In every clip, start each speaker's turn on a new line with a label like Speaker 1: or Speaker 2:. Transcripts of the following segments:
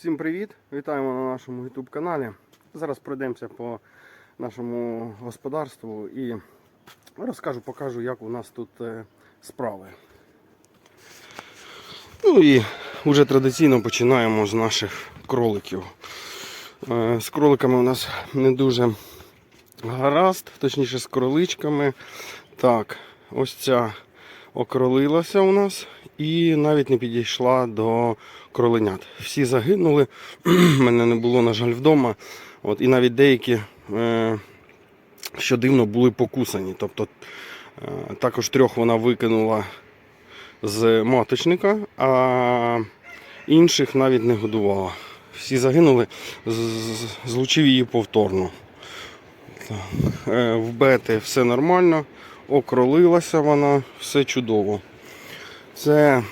Speaker 1: Всім привіт! Вітаємо на нашому YouTube каналі. Зараз пройдемося по нашому господарству і розкажу, покажу, як у нас тут е, справи. Ну і вже традиційно починаємо з наших кроликів. Е, З кроликами у нас не дуже гаразд, точніше з кроличками. Так, ось ця окролилася у нас і навіть не підійшла до кроленят. Всі загинули. Мене не було, на жаль, вдома. От, і навіть деякі, е, що дивно, були покусані. Тобто е, також трьох вона викинула з маточника, а інших навіть не годувала. Всі загинули, злучив її повторно. Е, В бети все нормально, окролилася вона, все чудово. Це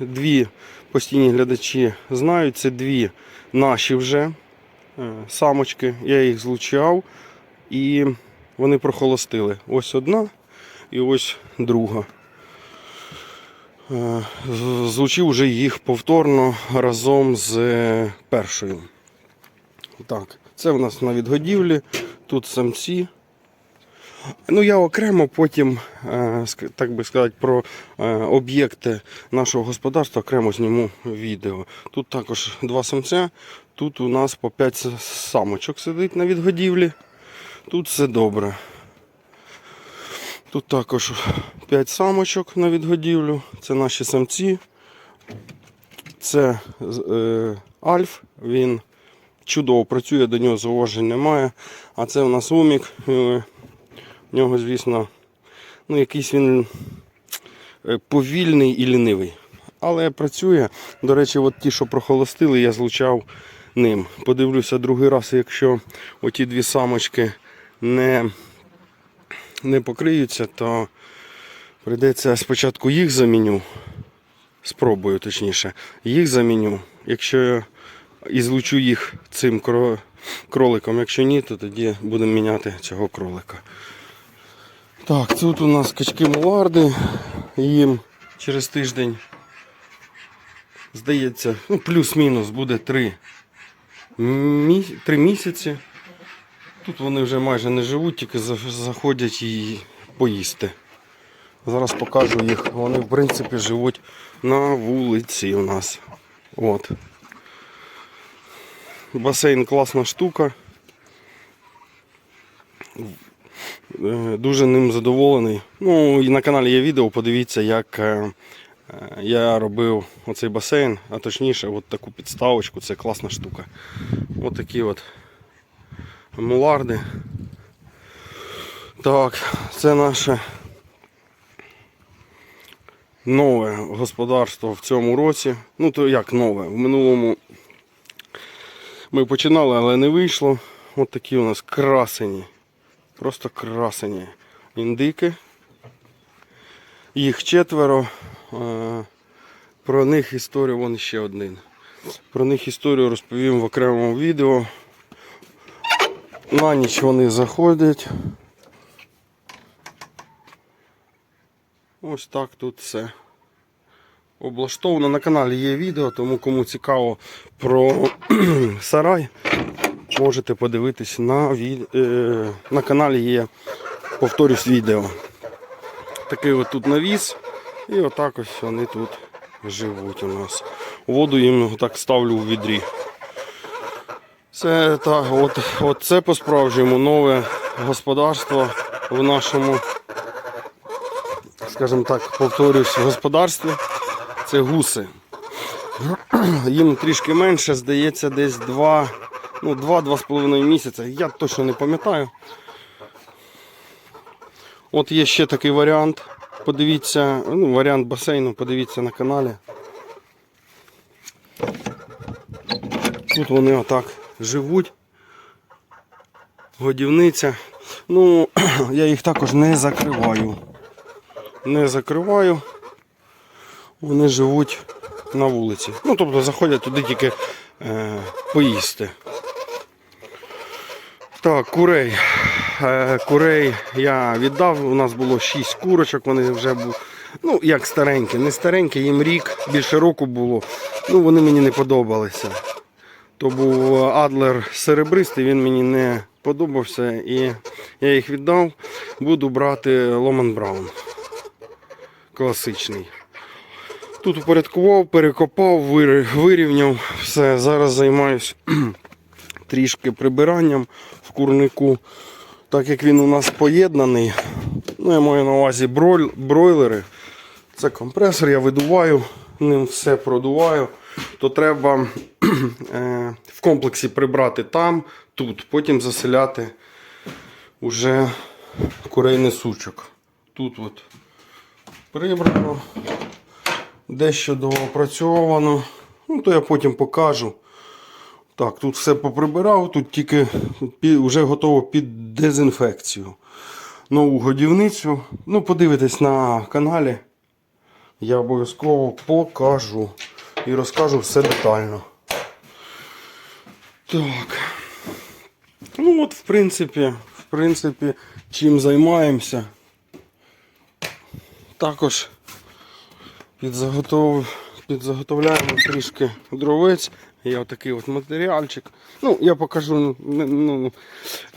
Speaker 1: дві постійні глядачі знають, це дві наші вже е, самочки. Я їх злучав і вони прохолостили. Ось одна і ось друга. Е, Злучив вже їх повторно разом з е, першою. Так, це у нас на відгодівлі, тут самці. Ну, я окремо потім, е, так би сказати, про е, об'єкти нашого господарства окремо зніму відео. Тут також два самця, тут у нас по 5 самочок сидить на відгодівлі. Тут все добре. Тут також 5 самочок на відгодівлю. Це наші самці. Це е, Альф, він чудово працює, до нього зауважень немає. А це у нас Умік. В нього, звісно, ну, якийсь він е, повільний і лінивий. Але працює. До речі, от ті, що прохолостили, я злучав ним. Подивлюся другий раз, якщо оті дві самочки не, не покриються, то прийдеться спочатку їх заміню. Спробую точніше. Їх заміню. Якщо я і злучу їх цим кроликом, якщо ні, то тоді будемо міняти цього кролика. Так, тут у нас качки муларди. Їм через тиждень, здається, ну, плюс-мінус буде 3, мі... 3 місяці. Тут вони вже майже не живуть, тільки заходять і поїсти. Зараз покажу їх. Вони, в принципі, живуть на вулиці у нас. От. Басейн класна штука. Е, Дуже ним задоволений. Ну і на каналі є відео, подивіться, як е, е, я робив оцей басейн, а точніше, от таку підставочку, це класна штука. От такі от муларди. Так, це наше нове господарство в цьому році. Ну, то як нове? В минулому ми починали, але не вийшло. От такі у нас красені. Просто красені індики. Їх четверо. Е, Про них історію вон ще один. Про них історію розповім в окремому відео. На ніч вони заходять. Ось так тут все. Облаштовано на каналі є відео, тому кому цікаво про сарай, можете подивитись на, е, на каналі є, повторюсь, відео. Такий от тут навіс. І отак ось вони тут живуть у нас. Воду їм так ставлю в відрі. Це так, от, от це по-справжньому нове господарство в нашому, скажімо так, повторюсь, господарстві. Це гуси. Їм трішки менше, здається, десь 2, ну, 2-2,5 місяця. Я точно не пам'ятаю. От є ще такий варіант. Подивіться, ну, варіант басейну, подивіться на каналі. Тут вони отак живуть. Годівниця. Ну, я їх також не закриваю. Не закриваю. Вони живуть на вулиці. Ну, тобто заходять туди тільки е, поїсти. Так, курей. Е, курей я віддав. У нас було 6 курочок, вони вже були. Ну, як старенькі, не старенькі, їм рік, більше року було. Ну, вони мені не подобалися. То був Адлер серебристий, він мені не подобався і я їх віддав. Буду брати Ломан Браун. Класичний. Тут упорядкував, перекопав, вирівняв. Все, зараз займаюся трішки прибиранням курнику. Так як він у нас поєднаний, ну я маю на увазі бройлери. Це компресор, я видуваю, ним все продуваю. То треба е, в комплексі прибрати там, тут, потім заселяти уже курейний сучок. Тут от прибрано, дещо доопрацьовано. Ну, то я потім покажу. Так, тут все поприбирав, тут тільки вже готово під дезінфекцію. Нову годівницю. Ну, подивитесь на каналі. Я обов'язково покажу і розкажу все детально. Так. Ну от, в принципі, в принципі, чим займаємося. Також підзаготов... підзаготовляємо трішки дровець. Є отакий от матеріальчик. Ну, я покажу не, ну,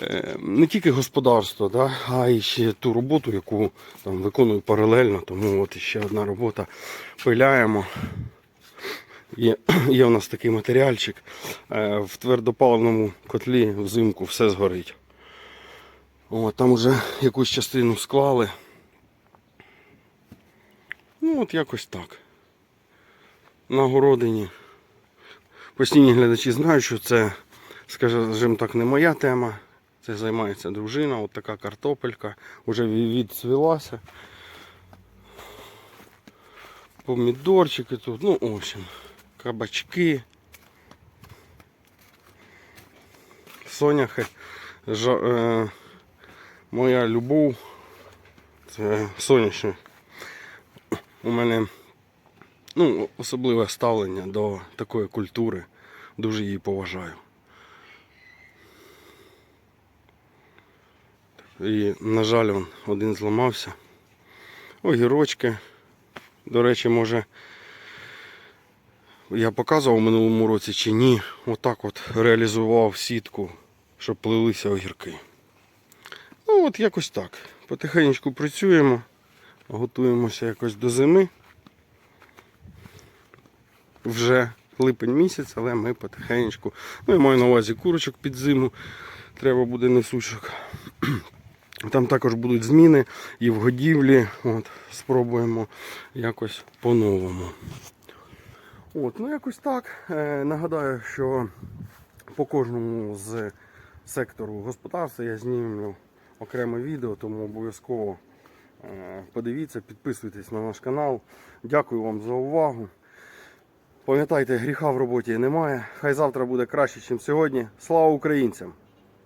Speaker 1: е, не тільки господарство, да, а й ще ту роботу, яку там виконую паралельно. Тому от ще одна робота. Пиляємо. Є, є у нас такий матеріальчик. Е, В твердопаливному котлі взимку все згорить. О, там вже якусь частину склали. Ну от якось так. На городині. Постійні глядачі знають, що це, скажімо так, не моя тема. Це займається дружина, от така картопелька, вже ві- відцвілася. Помідорчики тут, ну, в общем, кабачки. Соняхи. Жа, е, моя любов. Це соняшник. У мене ну, особливе ставлення до такої культури. Дуже її поважаю. І, на жаль, он один зламався. Огірочки. До речі, може, я показував в минулому році чи ні. Отак от реалізував сітку, щоб плилися огірки. Ну, от якось так. Потихеньку працюємо, готуємося якось до зими вже липень місяць, але ми потихеньку. Ну, я маю на увазі курочок під зиму. Треба буде несучок. Там також будуть зміни і в годівлі. От, спробуємо якось по-новому. От, ну якось так. Е, нагадаю, що по кожному з сектору господарства я знімлю окреме відео, тому обов'язково е, подивіться, підписуйтесь на наш канал. Дякую вам за увагу. Пам'ятайте, гріха в роботі немає. Хай завтра буде краще, ніж сьогодні. Слава українцям!